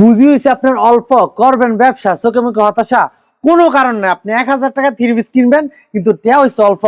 পুঁজি হয়েছে আপনার অল্প করবেন ব্যবসা চোখে মুখে হতাশা কোনো কারণ নেই। আপনি এক হাজার টাকা থ্রি পিস কিনবেন কিন্তু টেয়া হয়েছে অল্প।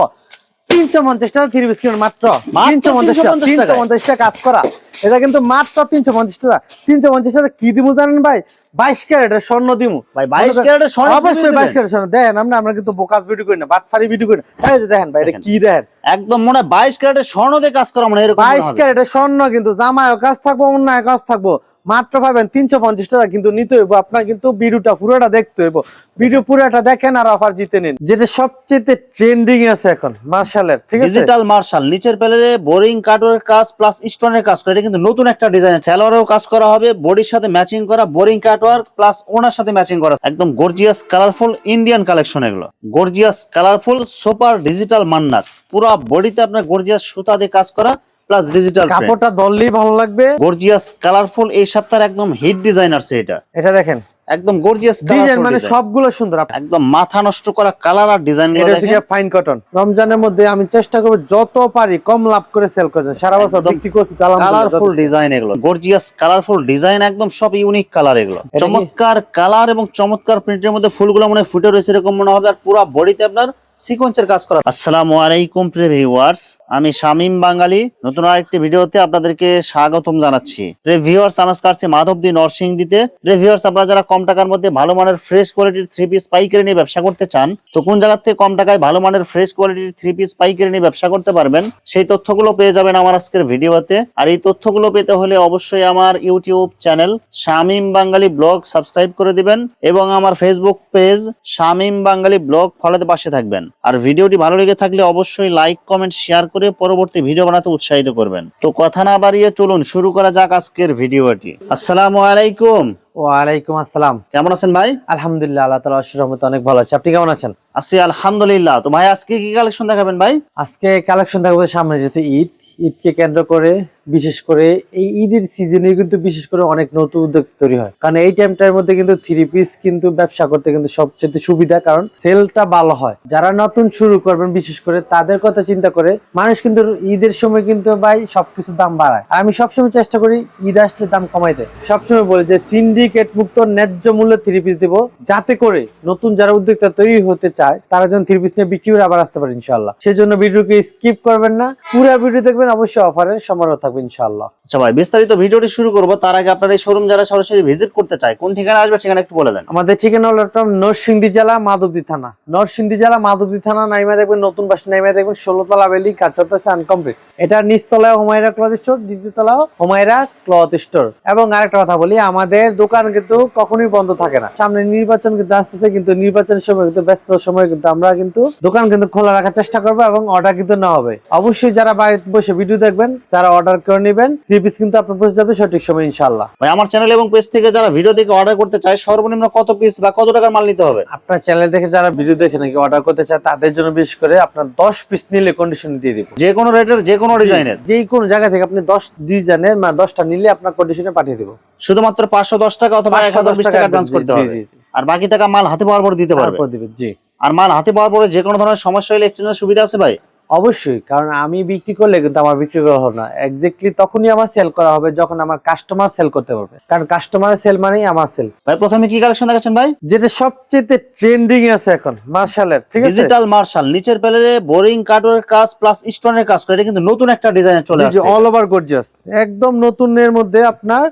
তিনশো পঞ্চাশ টাকা থ্রি পিস কিনবেন মাত্র। তিনশো পঞ্চাশ টাকা তিনশো পঞ্চাশ টাকা কাজ করা। এটা কিন্তু মাত্র তিনশো পঞ্চাশ টাকা। তিনশো পঞ্চাশ টাকা কি দিমু জানেন ভাই? বাইশ ক্যারেটের স্বর্ণ দিমু। ভাই, 22 ক্যারেটের স্বর্ণ অবশ্যই? বাইশ ক্যারেট স্বর্ণ। দেখেন আমরা আমরা কিন্তু বোকাস ভিডিও করি না বাটফারি ভিডিও করি না। এই যে দেখেন ভাই এটা কি দেখেন? একদম মনে হয় বাইশ ক্যারেটের স্বর্ণ দিয়ে কাজ করা মনে হয় এরকম বাইশ। ক্যারেটের স্বর্ণ কিন্তু জামায়ও কাজ থাকব অন্যায় কাজ থাকব। মাত্র পাবেন তিনশো পঞ্চাশ টাকা। কিন্তু নিতে হইব, আপনার কিন্তু ভিডিওটা পুরোটা দেখতে হইব। ভিডিও পুরোটা দেখেন আর অফার জিতে নিন। যেটা সবচেয়ে ট্রেন্ডিং আছে এখন, মার্শালের, ঠিক আছে? ডিজিটাল মার্শাল, নিচের প্যানেলে বোরিং কাটওয়ার কাজ প্লাস স্টোনের কাজ করে। এটা কিন্তু নতুন একটা ডিজাইন স্যালোয়ারেও কাজ করা হবে। বডির সাথে ম্যাচিং করা বোরিং কাটওয়ার্ক প্লাস ওনার সাথে ম্যাচিং করা। একদম গর্জিয়াস কালারফুল ইন্ডিয়ান কালেকশন এগুলো। Gorgeous colourful super digital Mannat. পুরো বডিতে আপনার গর্জিয়াস সুতা দিয়ে কাজ করা। প্লাস ডিজিটাল কাপড়টা ধরলেই ভালো লাগবে। গর্জিয়াস কালারফুল এই সপ্তাহের একদম হিট ডিজাইন আছে এটা। এটা দেখেন। একদম গর্জিয়াস ডিজাইন মানে সবগুলো সুন্দর। একদম মাথা নষ্ট করা কালার আর ডিজাইন এটা হচ্ছে ফাইন কটন রমজানের মধ্যে আমি চেষ্টা করব যত পারি কম লাভ করে সেল করতে সারা বছর বিক্রি করছি কালারফুল ডিজাইন এগুলো। গর্জিয়াস কালারফুল ডিজাইন একদম সব ইউনিক কালার এগুলো। চমৎকার কালার এবং চমৎকার প্রিন্টের মধ্যে ফুলগুলো মনে ফুটে রয়েছে এরকম মনে হবে। আর পুরো বডিতে আপনার সিকোয়েন্সের কাজ করা। আসসালামু আলাইকুম প্রিয় ভিউয়ার্স, আমি শামিম বাঙালি। নতুন আরেকটি ভিডিওতে আপনাদেরকে স্বাগতম জানাচ্ছি। প্রিয় ভিউয়ার্স আমার কাছে মাধবদী নরসিংদীতে। প্রিয় ভিউয়ার্স, আপনারা যারা কম টাকার মধ্যে ভালো মানের ফ্রেশ কোয়ালিটির থ্রি পিস পাইকারি নিয়ে ব্যবসা করতে চান, তো কোন জায়গা থেকে কম টাকায় ভালো মানের ফ্রেশ কোয়ালিটির থ্রি পিস পাইকারি নিয়ে ব্যবসা করতে পারবেন, সেই তথ্যগুলো পেয়ে যাবেন আমার আজকের ভিডিওতে। আর এই তথ্যগুলো পেতে হলে অবশ্যই আমার YouTube channel Shamim Bangali blog subscribe করে দিবেন এবং আমার Facebook page Shamim Bangali blog ফলোতে পাশে থাকবেন। আর ভিডিওটি ভালো লেগে থাকলে অবশ্যই লাইক কমেন্ট শেয়ার করে পরবর্তী ভিডিও বানাতে উৎসাহিত করবেন। তো কথা না বাড়িয়ে চলুন শুরু করা যাক আজকের ভিডিওটি। আসসালামু আলাইকুম। ওয়ালাইকুম আসসালাম। কেমন আছেন ভাই? আলহামদুলিল্লাহ আল্লাহ তালা রহমতে অনেক ভালো আছে। আপনি কেমন আছেন? আছি আলহামদুলিল্লাহ। তো ভাই আজকে কি কালেকশন দেখাবেন ভাই? আজকে কালেকশন থাকবে সামনে যেহেতু ঈদ ঈদকে কেন্দ্র করে বিশেষ করে এই ঈদের সিজনে কিন্তু বিশেষ করে অনেক নতুন উদ্যোগ তৈরি হয়। কারণ এই টাইমটার মধ্যে কিন্তু থ্রি পিস কিন্তু ব্যবসা করতে কিন্তু সবচেয়ে সুবিধা, কারণ সেলটা ভালো হয়। যারা নতুন শুরু করবেন, বিশেষ করে তাদের কথা চিন্তা করে মানুষ কিন্তু ঈদের সময় কিন্তু ভাই সবকিছু দাম বাড়ায়। আর আমি সবসময় চেষ্টা করি ঈদ আসলে দাম কমাইতে। সবসময় বলি যে সিন্ডিকেট মুক্ত ন্যায্য মূল্যে থ্রি পিস দেবো, যাতে করে নতুন যারা উদ্যোক্তা তৈরি হতে চায়, তারা যেন থ্রি পিস নিয়ে বিক্রি করে আবার আসতে পারে ইনশাল্লাহ সেই জন্য ভিডিওকে স্কিপ করবেন না। পুরো ভিডিও দেখবেন অবশ্যই অফারের সমারোহ থাকবে। ইনশাল্লাহ আচ্ছা ভাই বিস্তারিত ভিডিওটি শুরু করব। তার আগে আপনার এই শোরুম যারা সরাসরি ভিজিট করতে চায় কোন ঠিকানা আসবে ঠিকানা একটু বলে দেন। আমাদের ঠিকানা হলো একটা নরসিংদী জেলা মাধবদী থানা। নরসিংদী জেলা মাধবদী থানা নাইমা দেখবেন নতুন বাস নাইমা দেখবেন ষোলোতলা বেলি কাজ চলতেছে আনকমপ্লিট। এটা নিচতলায় হোমাইরা ক্লথ স্টোর দ্বিতীয় তলাও হোমাইরা ক্লথ স্টোর এবং আরেকটা কথা বলি আমাদের দোকান কিন্তু কখনোই বন্ধ থাকে না। সামনে নির্বাচন কিন্তু আসতেছে কিন্তু নির্বাচনের সময় কিন্তু ব্যস্ত সময় কিন্তু আমরা কিন্তু দোকান কিন্তু খোলা রাখার চেষ্টা করব এবং অর্ডার কিন্তু না হবে। অবশ্যই যারা বাড়িতে বসে ভিডিও দেখবেন তারা অর্ডার করে নেবেন। থ্রি পিস কিন্তু আপনার পৌঁছে যাবে সঠিক সময় ইনশাল্লাহ ভাই আমার চ্যানেল এবং পেজ থেকে যারা ভিডিও দেখে অর্ডার করতে চায় সর্বনিম্ন কত পিস বা কত টাকার মাল নিতে হবে? আপনার চ্যানেল দেখে যারা ভিডিও দেখে নাকি অর্ডার করতে চায় তাদের জন্য বিশেষ করে আপনার দশ পিস নিলে কন্ডিশন দিয়ে দিব। যে কোনো রেটের যে কোনো ডিজাইনের যে কোনো জায়গা থেকে আপনি দশ ডিজাইনের মানে দশটা নিলে আপনার কন্ডিশনে পাঠিয়ে দেবো। শুধুমাত্র পাঁচশো দশ টাকা অথবা এক হাজার বিশ টাকা অ্যাডভান্স করতে হবে। আর বাকি টাকা মাল হাতে পাওয়ার পর দিতে পারবে। জি। আর মাল হাতে পাওয়ার পরে যে কোনো ধরনের সমস্যা হলে এক্সচেঞ্জের সুবিধা আছে ভাই? অবশ্যই কারণ আমি বিক্রি করলে কিন্তু আমার বিক্রি করা হবে না। এক্স্যাক্টলি তখনই আমার সেল করা হবে যখন আমার কাস্টমার সেল করতে পারবে। কারণ কাস্টমারের সেল মানেই আমার সেল ভাই প্রথমে কি কালেকশন দেখাচ্ছেন ভাই? যেটা সবচেয়ে ট্রেন্ডিং আছে এখন মার্শালের ঠিক আছে? ডিজিটাল মার্শাল নিচের প্যানেলে বোরিং কাটওয়ার কাজ প্লাস স্টোনের কাজ করে। এটা কিন্তু নতুন একটা ডিজাইনে চলে আসছে। অল ওভার গর্জিয়াস একদম নতুনের মধ্যে আপনার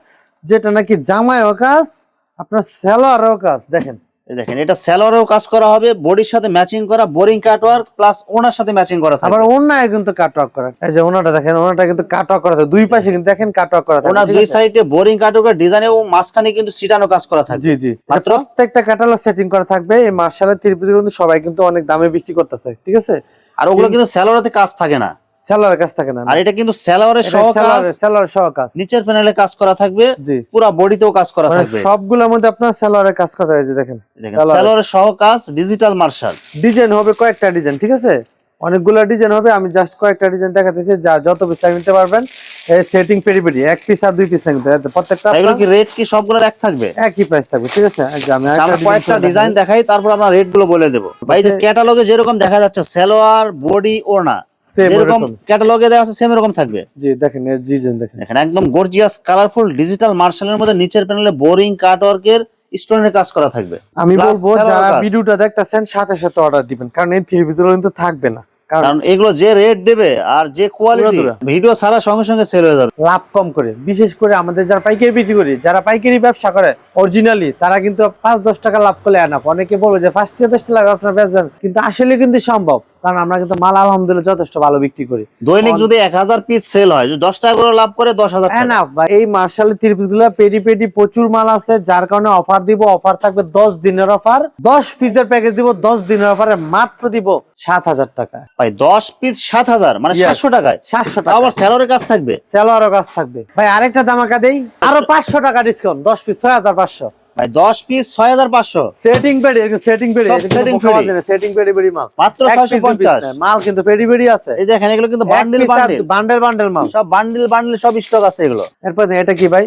যেটা নাকি জামায়ও কাজ আপনার সেলোয়ারও কাজ দেখেন। দেখেন এটা স্যালোয়ারেও কাজ করা হবে বডির সাথে ম্যাচিং করা বোরিং কাটওয়ার প্লাস ওনার সাথে ম্যাচিং করা থাকবে। আবার ওনায় কিন্তু কাটওয়ার্ক করা। এই যে ওনাটা দেখেন ওনাটা কিন্তু কাটওয়ার্ক করা থাকে। দুই পাশে কিন্তু দেখেন কাটওয়ার্ক করা থাকে ওনার দুই সাইডে বোরিং কাটওয়ার ডিজাইন এবং মাঝখানে কিন্তু সিটানো কাজ করা থাকবে। জি জি। মাত্র? প্রত্যেকটা ক্যাটালগ সেটিং করা থাকবে। এই মার্শালের থ্রি কিন্তু সবাই কিন্তু অনেক দামে বিক্রি করতেছে ঠিক আছে? আর ওগুলো কিন্তু স্যালোয়ারেতে কাজ থাকে না। সেলারের কাছ থাকে না আর এটা কিন্তু স্যালোয়ারের এটা সহ কাজ সেলারের সেলার সহ কাজ নিচের প্যানেলে কাজ করা থাকবে পুরো বডিতেও কাজ করা মানে থাকবে। সবগুলোর মধ্যে আপনার সেলারের কাজ করা হয়েছে দেখেন। সালোয়ারে। সহ কাজ ডিজিটাল মার্শাল ডিজাইন হবে কয়েকটা ডিজাইন ঠিক আছে? অনেকগুলো ডিজাইন হবে আমি জাস্ট কয়েকটা ডিজাইন দেখাতেছি যা যত পিস নিতে পারবেন। এই সেটিং পেরি পেরি এক পিস আর দুই পিস এতে প্রত্যেকটা এগুলো কি রেট কি সবগুলোর এক থাকবে? একই প্রাইস থাকবে ঠিক আছে? আমি আচ্ছা, কয়েকটা ডিজাইন দেখাই। তারপর আমরা রেটগুলো বলে দেবো। ভাই যে আচ্ছা। ক্যাটালগে যেরকম দেখা যাচ্ছে সালোয়ার বডি ওড়না যেরকম ক্যাটালগে দেওয়া আছে সেম এরকম থাকবে। জি দেখেন ডিজাইন দেখেন। দেখেন একদম গর্জিয়াস কালারফুল ডিজিটাল মার্শালের মধ্যে নিচের প্যানেলে বোরিং কাট স্টোনের কাজ করা থাকবে। আমি বলব যারা ভিডিওটা দেখতেছেন সাথে সাথে অর্ডার দিবেন কারণ এই থ্রি পিসগুলো কিন্তু থাকবে না। কারণ কারণ এগুলো যে রেট দেবে আর যে কোয়ালিটি ভিডিও ছাড়া সঙ্গে সঙ্গে সেল হয়ে যাবে। লাভ কম করে। বিশেষ করে আমাদের যারা পাইকারি বিক্রি করি যারা পাইকারি ব্যবসা করে অরিজিনালি তারা কিন্তু পাঁচ দশ টাকা লাভ করলে আনাপ অনেকে বলবে যে ফার্স্ট দশ টাকা আপনার বেচবেন। কিন্তু আসলে কিন্তু সম্ভব। কারণ আমরা কিন্তু মাল আলহামদুলিল্লাহ যথেষ্ট ভালো বিক্রি করি। দৈনিক যদি এক হাজার পিস সেল হয় দশ টাকা করে লাভ করে দশ হাজার। এনাফ ভাই এই মার্শালের থ্রি পিসগুলো পেডি পেডি প্রচুর মাল আছে যার কারণে অফার দিব অফার থাকবে দশ দিনের অফার দশ পিসের প্যাকেজ দিব দশ দিনের অফারে মাত্র দিব সাত হাজার টাকা। ভাই দশ পিস সাত হাজার মানে. সাতশো টাকায়। সাতশো টাকা। আবার স্যালোরের কাজ থাকবে? সেলোয়ারও কাজ থাকবে। ভাই আরেকটা দামাকা দেই আরও পাঁচশো টাকা ডিসকাউন্ট দশ পিস ছয় হাজার পাঁচশো। ভাই পিস ছয় হাজার পাঁচশো। সেটিং পেডি সেটিং পেডি সব পেডি। সেটিং পেডি পেডি মাল। মাত্র এক ছয়শো piece, দুই piece পঞ্চাশ। নয়, মাল কিন্তু পেডি পেডি আছে। এই দেখেন এগুলো কিন্তু বান্ডিল বান্ডিল বান্ডেল বান্ডেল মাল। সব বান্ডিল বান্ডিল সব স্টক আছে এগুলো। এরপর এটা কি ভাই?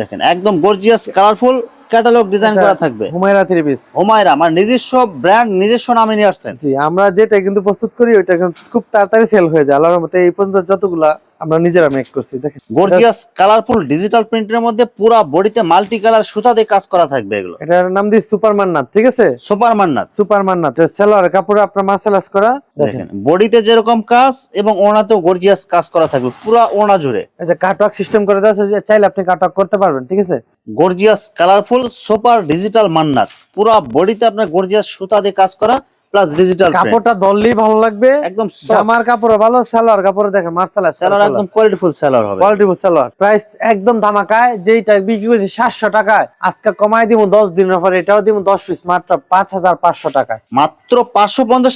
দেখেন একদম গর্জিয়াস কালারফুল ক্যাটালগ ডিজাইন করা থাকবে। হুমায়রা থ্রি পিস হুমায়রা আমার নিজস্ব ব্র্যান্ড নিজস্ব নামে নিয়ে আসছেন। জি আমরা যেটা কিন্তু প্রস্তুত করি ওইটা কিন্তু খুব তাড়াতাড়ি সেল হয়ে যায়। আল্লাহর মতে এই পর্যন্ত যতগুলা আমরা নিজেরা মেক করছি দেখেন। গর্জিয়াস কালারফুল ডিজিটাল প্রিন্টের মধ্যে পুরা বডিতে মাল্টি কালার সুতা দিয়ে কাজ করা থাকবে এগুলো। এটার নাম দিই সুপারম্যান নাথ ঠিক আছে? সুপার মান্নাত সুপারম্যান নাথ সেলোয়ার কাপড়ে আপনার মার্শালাস করা দেখেন। বডিতে যেরকম কাজ এবং ওনাতেও গর্জিয়াস কাজ করা থাকবে পুরা ওনা জুড়ে। এই যে কাটওয়ার্ক সিস্টেম করে দেওয়া আছে যে চাইলে আপনি কাটওয়ার্ক করতে পারবেন ঠিক আছে? Gorgeous colourful super digital Mannat পুরা বডিতে আপনার গর্জিয়াস সুতা দিয়ে কাজ করা প্লাস ডিজিটাল কাপড়টা ধরলেই ভালো লাগবে। একদম জামার কাপড় ভালো কাপড় দেখেন সেলার একদম কোয়ালিটিফুল সেলার হবে। কোয়ালিটি সালোয়ার প্রাইস একদম ধামাকায় যেইটা বিক্রি করছি টাকায়। আজকে কমাই দিব দশ দিনের পরে এটাও দিব দশ পিস মাত্র পাঁচ হাজার পাঁচশো টাকায়। মাত্র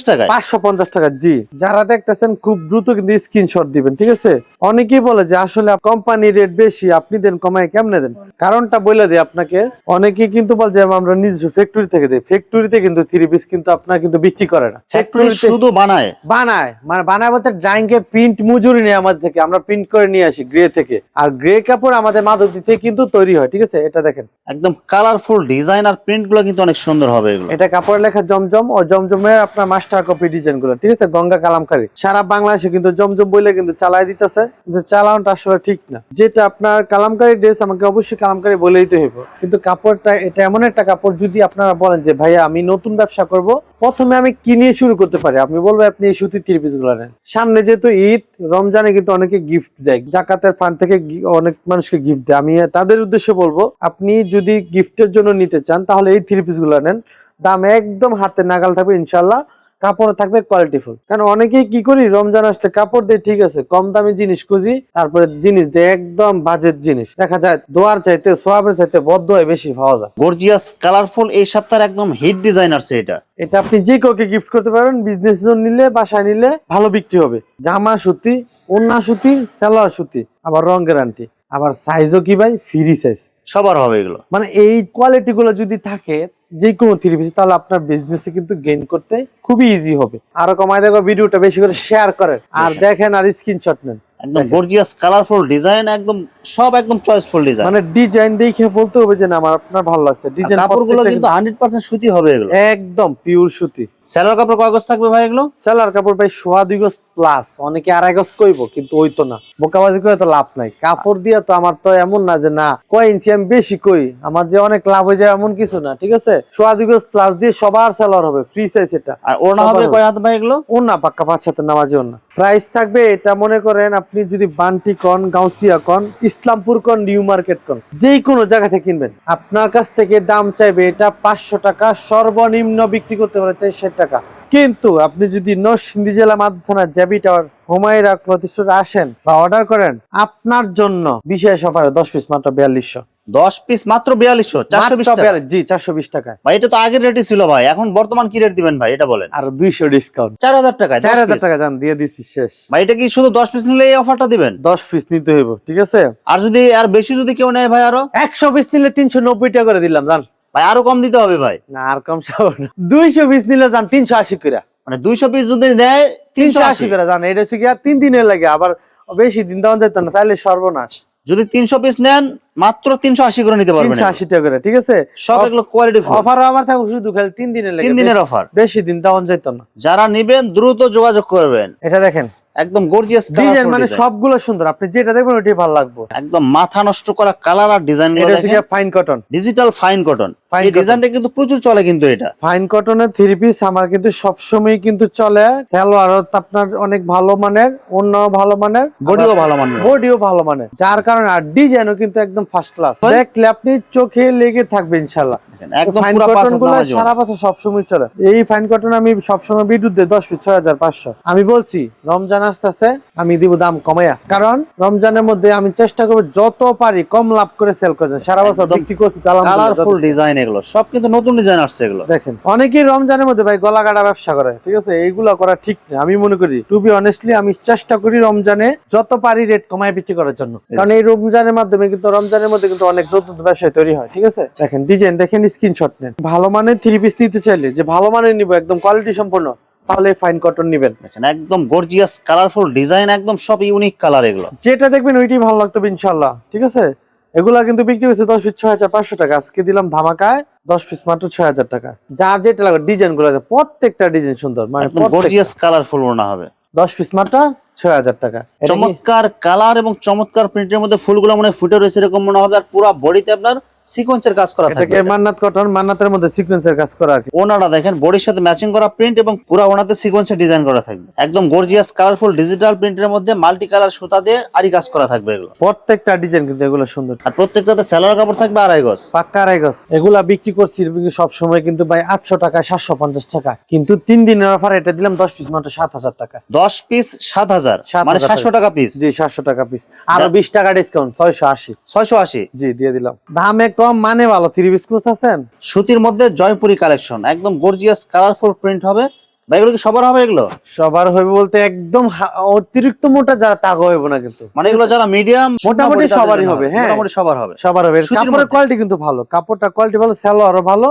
টাকায়? টাকা জি। যারা দেখতেছেন খুব দ্রুত কিন্তু স্ক্রিনশট দিবেন ঠিক আছে? অনেকেই বলে যে আসলে কোম্পানি রেট বেশি আপনি দেন কমায় কেমনে দেন? কারণটা বলে দিই আপনাকে। অনেকেই কিন্তু বল যে আমরা নিজস্ব ফ্যাক্টরি থেকে দিই। ফ্যাক্টরিতে কিন্তু থ্রি পিস কিন্তু আপনার কিন্তু বিক্রি করে না। শুধু বানায়? বানায়। মানে বানায় বলতে ড্রাইং কে প্রিন্ট মজুরি নেই আমাদের থেকে। আমরা প্রিন্ট করে নিয়ে আসি গ্রে থেকে। আর গ্রে কাপড় আমাদের মাধবদী থেকে কিন্তু তৈরি হয় ঠিক আছে? এটা দেখেন। একদম কালারফুল ডিজাইন আর প্রিন্টগুলো কিন্তু অনেক সুন্দর হবে এগুলো। এটা কাপড় লেখা জমজম ও জমজমের আপনার মাস্টার কপি ডিজাইনগুলো ঠিক আছে? গঙ্গা কালামকারী। সারা বাংলাদেশে কিন্তু জমজম বইলে কিন্তু চালাই দিতেছে। কিন্তু চালানোটা আসলে ঠিক না। যেটা আপনার কালামকারী ড্রেস আমাকে অবশ্যই কালামকারী বলে দিতে হইব। কিন্তু কাপড়টা এটা এমন একটা কাপড় যদি আপনারা বলেন যে ভাইয়া আমি নতুন ব্যবসা করব প্রথমে আমি কি নিয়ে শুরু করতে পারি? আপনি বলবেন আপনি এই সুতির থ্রি পিসগুলো নেন। সামনে যেহেতু ঈদ, রমজানে কিন্তু অনেকে গিফট দেয়। জাকাতের ফান্ড থেকে অনেক মানুষকে গিফট দেয়। আমি তাদের উদ্দেশ্যে বলব, আপনি যদি গিফটের জন্য নিতে চান, তাহলে এই থ্রি পিসগুলো নেন। দাম একদম হাতে নাগাল থাকবে ইনশাল্লাহ কাপড় থাকবে কোয়ালিটিফুল কারণ অনেকেই কি করি রমজান আসলে কাপড় দিয়ে ঠিক আছে কম দামি জিনিস খুঁজি তারপরে জিনিস দেয় একদম বাজেট জিনিস। দেখা যায় দোয়ার চাইতে সোয়াবের চাইতে বদ্ধ হয় বেশি পাওয়া যায়। গর্জিয়াস কালারফুল এই সপ্তাহের একদম হিট ডিজাইন আসছে এটা। এটা আপনি যে কাউকে গিফট করতে পারবেন বিজনেস জন্য নিলে বাসায় নিলে ভালো বিক্রি হবে। জামা সুতি ওন্না সুতি সালোয়ার সুতি আবার রং গ্যারান্টি আবার সাইজও কি ভাই? ফ্রি সাইজ সবার হবে এগুলো। মানে এই কোয়ালিটি গুলো যদি থাকে যে কোনো থ্রি পিস তাহলে আপনার বিজনেসে কিন্তু গেইন করতে খুবই ইজি হবে। আরও কমায় দেখো ভিডিওটা বেশি করে শেয়ার করেন। আর দেখেন। আর স্ক্রিনশট নেন। একদম গর্জিয়াস কালারফুল ডিজাইন একদম সব একদম চয়েসফুল ডিজাইন মানে ডিজাইন দেখে বলতে হবে যে না আমার আপনার ভালো লাগছে। ডিজাইন কাপড়গুলো কিন্তু হান্ড্রেড পার্সেন্ট সুতি হবে এগুলো। একদম পিওর সুতি। সেলার কাপড় কাগজ থাকবে ভাই এগুলো? সেলার কাপড় ভাই সোয়া দুই গজ প্লাস অনেকে আড়াই গজ কইব কিন্তু ওই তো না। বোকাবাজি করে তো লাভ নাই। কাপড় দিয়ে তো আমার তো এমন না যে না কয় ইঞ্চি আমি বেশি কই? আমার যে অনেক লাভ হয়ে যায় এমন কিছু না ঠিক আছে? সোয়া দুই গজ প্লাস দিয়ে সবার সেলার হবে ফ্রি সাইজ এটা। আর ওড়না হবে কয় হাত ভাই এগুলো? ও না পাক্কা পাঁচ সাথে নামাজি না প্রাইস থাকবে এটা মনে করেন আপনি যদি বান্টি কন গাউসিয়া কন ইসলামপুর কন নিউ মার্কেট কন যেই কোনো জায়গা থেকে কিনবেন। আপনার কাছ থেকে দাম চাইবে এটা পাঁচশো টাকা সর্বনিম্ন বিক্রি করতে পারে চারশো টাকা। কিন্তু আপনি যদি নরসিংদী জেলা মাদুর থানা জ্যাবি টাওয়ার হুমায়রা প্রতিষ্ঠানে আসেন বা অর্ডার করেন আপনার জন্য বিশেষ অফারে দশ পিস মাত্র বিয়াল্লিশশো। দশ পিস মাত্র বিয়াল্লিশশো চারশো বিশ টাকা? জি চারশো বিশ টাকায়। ভাই এটা তো আগের রেটই ছিল ভাই এখন বর্তমান কি রেট দিবেন ভাই এটা বলেন। আর দুইশো ডিসকাউন্ট। চার হাজার টাকা চার হাজার টাকা যান দিয়ে দিচ্ছি শেষ। ভাই এটা কি শুধু দশ পিস নিলে এই অফারটা দিবেন? দশ পিস নিতে হইব ঠিক আছে? আর যদি আর বেশি যদি কেউ নেয় ভাই আরও? একশো পিস নিলে তিনশো নব্বই টাকা করে দিলাম জান। ভাই আরও কম দিতে হবে ভাই। না আর কম সব দুইশো পিস নিলে যান তিনশো আশি করে। মানে দুইশো পিস যদি নেয় তিনশো আশি। করে যান। এটা হচ্ছে কি আর তিন দিনের লাগে আবার বেশি দিন দেওয়া যেত না তাহলে সর্বনাশ। যদি তিনশো পিস নেন মাত্র তিনশো আশি করে নিতে পারবেন। আশি টাকা করে ঠিক আছে? সব এগুলো কোয়ালিটি অফার আমার থাকবে শুধু খালি তিন দিনের লাগে। তিন দিনের অফার বেশি দিন দেওয়া যেত না। যারা নিবেন দ্রুত যোগাযোগ করবেন। এটা দেখেন একদম গর্জিয়াস ডিজাইন মানে সবগুলো সুন্দর। আপনি যেটা দেখবেন ওইটাই ভালো লাগবে। একদম মাথা নষ্ট করা কালার আর ডিজাইন এটা হচ্ছে fine cotton digital fine cotton এই ডিজাইনটা কিন্তু প্রচুর চলে কিন্তু এটা। ফাইন কটনের থ্রি পিস আমার কিন্তু সবসময় কিন্তু চলে। সালোয়ার আপনার অনেক ভালো মানের অন্য ভালো মানের। বডিও ভালো মানের। বডিও ভালো মানের। যার কারণে আর ডিজাইনও কিন্তু একদম ফার্স্ট ক্লাস দেখলে আপনি চোখে লেগে থাকবে একদম পুরো। সারা বছর সবসময় চলে। এই ফাইন কটন আমি সবসময় বিদ্যুৎ দেয় দশ পিস ছয় হাজার পাঁচশো। আমি বলছি রমজান আসতেছে আমি দিব দাম কমাইয়া। কারণ রমজানের মধ্যে আমি চেষ্টা করব যত পারি কম লাভ করে সেল করে সারা বছর বিক্রি করছি কালারফুল ডিজাইন এগুলো সব কিন্তু নতুন ডিজাইন আসছে এগুলো। দেখেন অনেকেই রমজানের মধ্যে ভাই গলা কাটা ব্যবসা করে ঠিক আছে? এইগুলা করা ঠিক না। আমি মনে করি টু বি অনেস্টলি আমি চেষ্টা করি রমজানে যত পারি রেট কমায় বিক্রি করার জন্য। কারণ এই রমজানের মাধ্যমে কিন্তু রমজানের মধ্যে কিন্তু অনেক নতুন ব্যবসায় তৈরি হয় ঠিক আছে? দেখেন ডিজাইন দেখেন স্ক্রিনশট নেন। ভালো মানের থ্রি পিস নিতে চাইলে যে ভালো মানের নিব একদম কোয়ালিটি সম্পন্ন। তাহলে ফাইন কটন নিবেন। দেখেন একদম গর্জিয়াস কালারফুল ডিজাইন একদম সব ইউনিক কালার এগুলো। যেটা দেখবেন ওইটাই ভালো লাগতো ঠিক আছে? এগুলা কিন্তু বিক্রি হয়েছে দশ পিস ছয় হাজার পাঁচশো টাকা। আজকে দিলাম ধামাকায় দশ পিস মাত্র ছয় হাজার টাকা। যার যেটা লাগবে ডিজাইনগুলো প্রত্যেকটা ডিজাইন সুন্দর মানে গর্জিয়াস কালারফুল মনে হবে। দশ পিস মাত্র ছয় হাজার টাকা। চমৎকার কালার এবং চমৎকার প্রিন্টের মধ্যে ফুলগুলো মনে হয় ফুটে রয়েছে এরকম মনে হবে আর পুরো বডিতে আপনার সিকোয়েন্সের কাজ করা এটাকে মান্নাত কটন মান্নাতের মধ্যে সিকোয়েন্সের কাজ করা আর কি। ওনারা দেখেন বডির সাথে ম্যাচিং করা প্রিন্ট এবং পুরো ওনাতে সিকোয়েন্সের ডিজাইন করা থাকবে। একদম গর্জিয়াস কালারফুল ডিজিটাল প্রিন্টের মধ্যে মাল্টি কালার সুতা দিয়ে আরি কাজ করা থাকবে এগুলো। প্রত্যেকটা ডিজাইন কিন্তু এগুলো সুন্দর। আর প্রত্যেকটাতে স্যালোয়ার কাপড় থাকবে আড়াই গজ। পাক্কা আড়াই গজ। এগুলা বিক্রি করছি সব সময় কিন্তু ভাই আটশো টাকা সাতশো পঞ্চাশ টাকা। কিন্তু তিন দিনের অফার এটা দিলাম দশ পিস মাত্র সাত হাজার টাকা। দশ পিস সাত হাজার 7,000 মানে সাতশো টাকা পিস জি সাতশো টাকা পিস আরও বিশ টাকা ডিসকাউন্ট ছয়শো আশি। ছয়শো আশি। জি দিয়ে দিলাম। দামে কম মানে ভালো থ্রি পিস খুঁজতেছেন সুতির মধ্যে জয়পুরি কালেকশন একদম গর্জিয়াস কালারফুল প্রিন্ট হবে। এগুলো কি সবার হবে এগুলো? সবার হইবে বলতে একদম অতিরিক্ত মোটা যারা তা হইব না কিন্তু। মানে এগুলো যারা মিডিয়াম মোটামুটি সবারই হবে, হ্যাঁ। মোটামুটি সবার হবে। সবার হবে। কাপড়ের কোয়ালিটি কিন্তু ভালো। কাপড়টা কোয়ালিটি ভালো ভালো।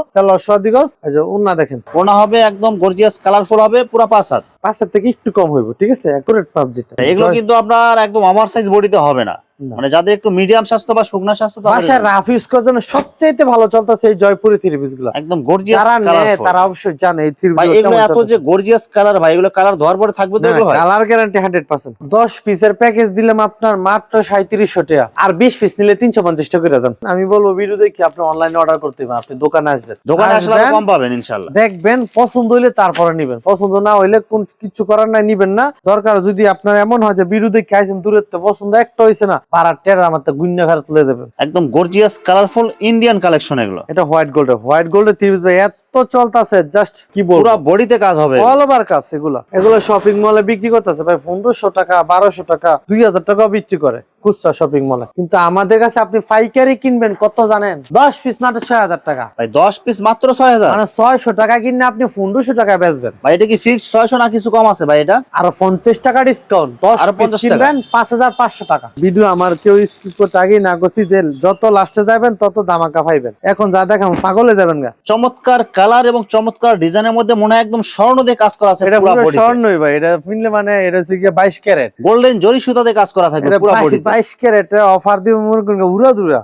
সদিগজ। এই যে উন্না দেখেন। ওনা হবে একদম গর্জিয়াস কালারফুল হবে পুরো পাঁচ হাত। পাঁচের থেকে একটু কম হইব ঠিক আছে? অ্যাকুরেট পাব যেটা। এগুলো কিন্তু আপনার একদম আমার সাইজ বডিতে হবে না। মানে যাদের একটু মিডিয়াম স্বাস্থ্য বা শুকনা স্বাস্থ্য তাদের রাফ ইউজ করার জন্য সবচাইতে ভালো চলতেছে এই জয়পুরি থ্রি পিসগুলা। একদম গর্জিয়াস নেয় তারা অবশ্যই জানে এই থ্রি ভাই এগুলো এত যে গর্জিয়াস কালার ভাই এগুলো কালার ধোয়ার পরে থাকবে তো এগুলো কালার গ্যারান্টি হান্ড্রেড পার্সেন্ট দশ পিসের প্যাকেজ দিলাম আপনার মাত্র সাঁত্রিশশো টাকা। আর বিশ পিস নিলে তিনশো পঞ্চাশ টাকা করে যান আমি বলব ভিডিও দেখি আপনি অনলাইনে অর্ডার করতে পারেন। আপনি দোকানে আসবেন। দোকানে আসলে কম পাবেন ইনশাল্লাহ দেখবেন পছন্দ হইলে তারপরে নিবেন। পছন্দ না হইলে কোন কিছু করার নাই নিবেন না। দরকার যদি আপনার এমন হয় যে বিরুদ্ধে খাইছেন দূরের তো পছন্দ একটা হয়েছে না। পাড়ার টেরা আমার তো গুণ্য ফেরত তুলে যাবে একদম গর্জিয়াস কালারফুল ইন্ডিয়ান কালেকশন এগুলো। এটা হোয়াইট গোল্ড হোয়াইট গোল্ডের ত্রিশ ভাই এত চলতেছে জাস্ট কি বলব? পুরো বডিতে কাজ হবে। অল ওভার কাজ এগুলা। এগুলো শপিং মলে বিক্রি করতেছে ভাই পনেরোশো টাকা বারোশো টাকা দুই হাজার টাকা বিক্রি করে খুচরা শপিং মলে কিন্তু আমাদের কাছে আপনি পাইকারি কিনবেন কত জানেন? দশ পিস মাত্র ছয় হাজার টাকা। ভাই দশ পিস মাত্র ছয় হাজার? মানে ছয়শো টাকা কিনে আপনি পনেরোশো টাকা বেচবেন। ভাই এটা কি ফিক্সড ছয়শো না কিছু কম আছে ভাই এটা? আরও পঞ্চাশ টাকা ডিসকাউন্ট দশ আরও পিস 50 কিনবেন পাঁচ হাজার পাঁচশো টাকা। ভিডিও আমার কেউ স্কিপ করতে আগেই না করছি যে যত লাস্টে যাবেন তত দামাকা পাইবেন। এখন যা দেখাম পাগলে যাবেন গা। চমৎকার কালার এবং চমৎকার ডিজাইনের মধ্যে মনে হয় একদম স্বর্ণ দিয়ে কাজ করা আছে এটা পুরো স্বর্ণই ভাই। এটা কিনলে মানে এটা হচ্ছে গিয়ে বাইশ ক্যারেট। গোল্ডেন জরি সুতা দিয়ে কাজ করা থাকে পুরো বডি বাইশ ক্যারেট অফার দিব মনে করেন উড়া দুরা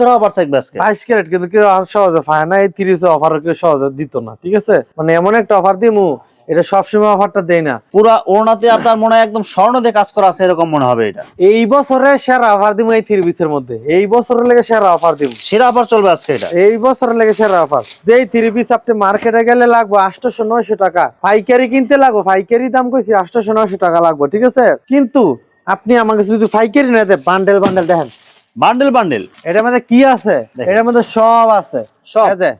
ধরা আবার থাকবে আজকে। বাইশ ক্যারেট কিন্তু কেউ সহজে পায় না এই তিরিশ অফার কেউ সহজে দিত না ঠিক আছে? মানে এমন একটা অফার দিমু এটা সবসময় অফারটা দেয় না। পুরো ওড়নাতে আপনার মনে হয় একদম স্বর্ণ দিয়ে কাজ করা আছে এরকম মনে হবে এটা। এই বছরে সেরা অফার দিব এই থ্রি পিসের মধ্যে। এই বছরের লেগে সেরা অফার দিব সেরা আবার চলবে আজকে এটা। এই বছরের লেগে সেরা অফার যেই থ্রি পিস আপনি মার্কেটে গেলে লাগবে আটশোশো নয়শো টাকা। পাইকারি কিনতে লাগবে পাইকারি দাম কইছি আটশোশো নয়শো টাকা লাগবে ঠিক আছে? কিন্তু আপনি আমাকে যদি পাইকারি না দেন বান্ডেল বান্ডেল দেখেন বান্ডেল বান্ডেল। এটার মধ্যে কি আছে। এটার মধ্যে সব আছে। সব। আছে?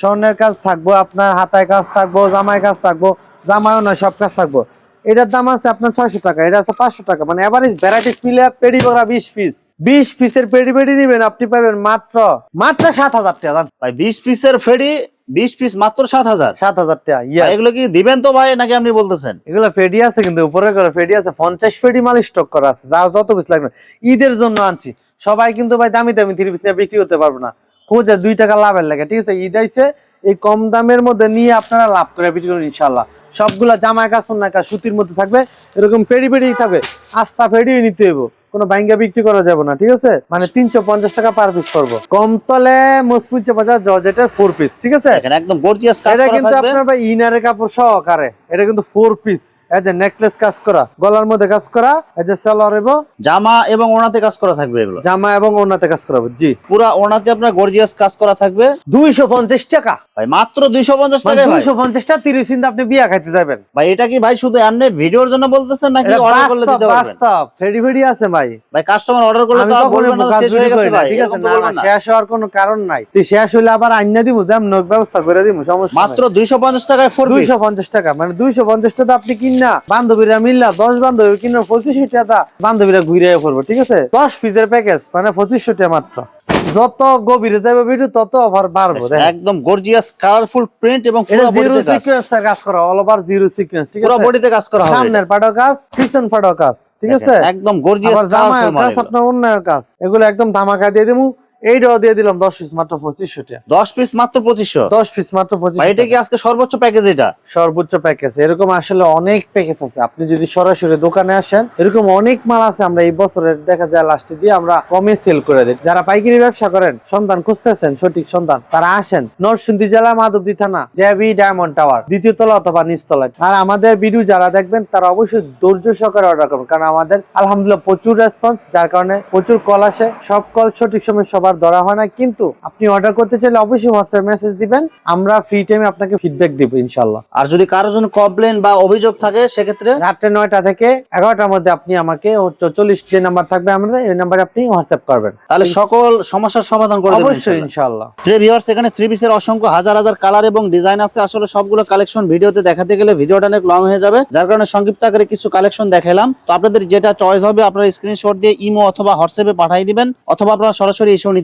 স্বর্ণের কাজ থাকব আপনার হাতায় কাজ থাকব জামায় কাজ থাকব জামায়ও নয় সব কাজ থাকব। এটার দাম আছে আপনার ছয়শো টাকা এটা আছে পাঁচশো টাকা। মানে এভারেজ ভ্যারাইটিস মিলে পেডি বড়া বিশ পিস বিশ পিসের পেডি পেডি নিবেন আপনি পাবেন মাত্র মাত্র সাত হাজার টাকা ভাই বিশ পিসের ফেডি বিশ পিস মাত্র সাত হাজার। সাত হাজার টাকা এগুলো কি দিবেন তো ভাই নাকি আপনি বলতেছেন? এগুলো ফেডি আছে কিন্তু উপরে করে ফেডি আছে পঞ্চাশ ফেডি মাল স্টক করা আছে যা যত পিস লাগবে। ঈদের জন্য আনছি সবাই কিন্তু ভাই দামি দামি থ্রি পিস নিয়ে বিক্রি করতে পারবে না। খোঁজে দুই টাকা লাভের লাগে ঠিক আছে? ঈদ আইছে এই কম দামের মধ্যে নিয়ে আপনারা লাভ করে বিক্রি করুন ইনশাল্লাহ সবগুলা জামায় কাজ না কাজ সুতির মধ্যে থাকবে এরকম পেডি পেডি থাকবে। আস্তা পেডিও নিতে হইব কোনো বাইঙ্গা বিক্রি করা যাবে না ঠিক আছে? মানে তিনশো পঞ্চাশ টাকা পার পিস করব। কম তলে মসপুচে বাজার জর্জেটের ফোর পিস ঠিক আছে? একদম এটা কিন্তু আপনার ভাই ইনারের কাপড় সহকারে এটা কিন্তু ফোর পিস এই যে নেকলেস কাজ করা গলার মধ্যে কাজ করা এই যে সেলর এবং। জামা এবং ওনাতে কাজ করা থাকবে এগুলো? জামা এবং ওনাতে কাজ করা জি। পুরা ওনাতে আপনার গর্জিয়াস কাজ করা থাকবে? দুইশো পঞ্চাশ টাকা। ভাই মাত্র দুইশো পঞ্চাশ টাকায় ভাই? দুইশো পঞ্চাশ টাকা তিরিশ কিন্তু আপনি বিয়া খাইতে যাবেন। ভাই এটা কি ভাই শুধু ভিডিওর জন্য বলতেছেন নাকি অর্ডার করলে দিতে পারবেন? বাস্তব। ফেডি ফেডি আছে ভাই। ভাই কাস্টমার অর্ডার করলে তো বলবেন না শেষ হয়ে গেছে ভাই ঠিক আছে? না শেষ হওয়ার কোনো কারণ নাই। তুই শেষ হইলে আবার আইনা দিব যেমন ব্যবস্থা করে দিব সমস্যা মাত্র দুইশো পঞ্চাশ টাকায় ফোর দুইশো পঞ্চাশ টাকা মানে দুইশো পঞ্চাশ টাকা আপনি কিনা বান্ধবীরা মিললা দশ বান্ধবী কিনা পঁচিশশো টাকা বান্ধবীরা ঘুরে পড়ব ঠিক আছে? দশ পিসের প্যাকেজ মানে পঁচিশশো টাকা মাত্র। যত গভীরে যাবে ভিডিও তত অফার বাড়বো একদম গর্জিয়াস কালারফুল প্রিন্ট এবং পুরো জিরো সিকোয়েন্স কাজ। করা অল ওভার জিরো সিকোয়েন্স ঠিক পুরো আছে? বডিতে কাজ করা হবে। সামনের পাটো কাজ পিছন পাটো কাজ ঠিক আছে? একদম গর্জিয়াস কালারফুল কাজ আপনার অন্যায় কাজ এগুলো একদম ধামাকা দিয়ে দিবো এইটাও দিয়ে দিলাম দশ পিস মাত্র পঁচিশশো টাকা দশ পিস মাত্র পঁচিশশো? দশ পিস মাত্র পঁচিশ এটা কি আজকে সর্বোচ্চ প্যাকেজ এটা? সর্বোচ্চ প্যাকেজ এরকম আসলে অনেক প্যাকেজ আছে। আপনি যদি সরাসরি দোকানে আসেন এরকম অনেক মাল আছে আমরা এই বছরের দেখা যায় লাস্টে দিয়ে আমরা কমে সেল করে দিই। যারা পাইকারি ব্যবসা করেন সন্তান খুঁজতেছেন সঠিক সন্তান তারা আসেন নরসিংদী জেলা মাধবদী থানা জেবি ডায়মন্ড টাওয়ার দ্বিতীয় তলা অথবা নিচতলায় আর আমাদের ভিডিও যারা দেখবেন তারা অবশ্যই ধৈর্য সহকারে অর্ডার করবেন। কারণ আমাদের আলহামদুলিল্লাহ প্রচুর রেসপন্স যার কারণে প্রচুর কল আসে। সব কল সঠিক সময় সবার ধরা হয় না কিন্তু আপনি অর্ডার করতে চাইলে অবশ্যই হোয়াটসঅ্যাপ মেসেজ দিবেন। আমরা ফ্রি টাইমে আপনাকে ফিডব্যাক দিব ইনশাল্লাহ আর যদি কারোর জন্য কমপ্লেন বা অভিযোগ থাকে সেক্ষেত্রে? রাত্রে নয়টা থেকে এগারোটার মধ্যে আপনি আমাকে চল্লিশ যে নাম্বার থাকবে আমাদের এই নাম্বারে আপনি হোয়াটসঅ্যাপ করবেন। তাহলে সকল সমস্যার সমাধান করে দেবেন অবশ্যই ইনশাআল্লাহ। ইনশাল্লাহ প্রিয় ভিউয়ার্স এখানে থ্রি পিসের অসংখ্য হাজার হাজার কালার এবং ডিজাইন আছে। আসলে সবগুলো কালেকশন ভিডিওতে দেখাতে গেলে ভিডিওটা অনেক লং হয়ে যাবে। যার কারণে সংক্ষিপ্ত আকারে কিছু কালেকশন দেখালাম। তো আপনাদের যেটা চয়েস হবে আপনারা স্ক্রিনশট দিয়ে ইমো অথবা হোয়াটসঅ্যাপে পাঠিয়ে দিবেন অথবা আপনারা সরাসরি এসেও নিতে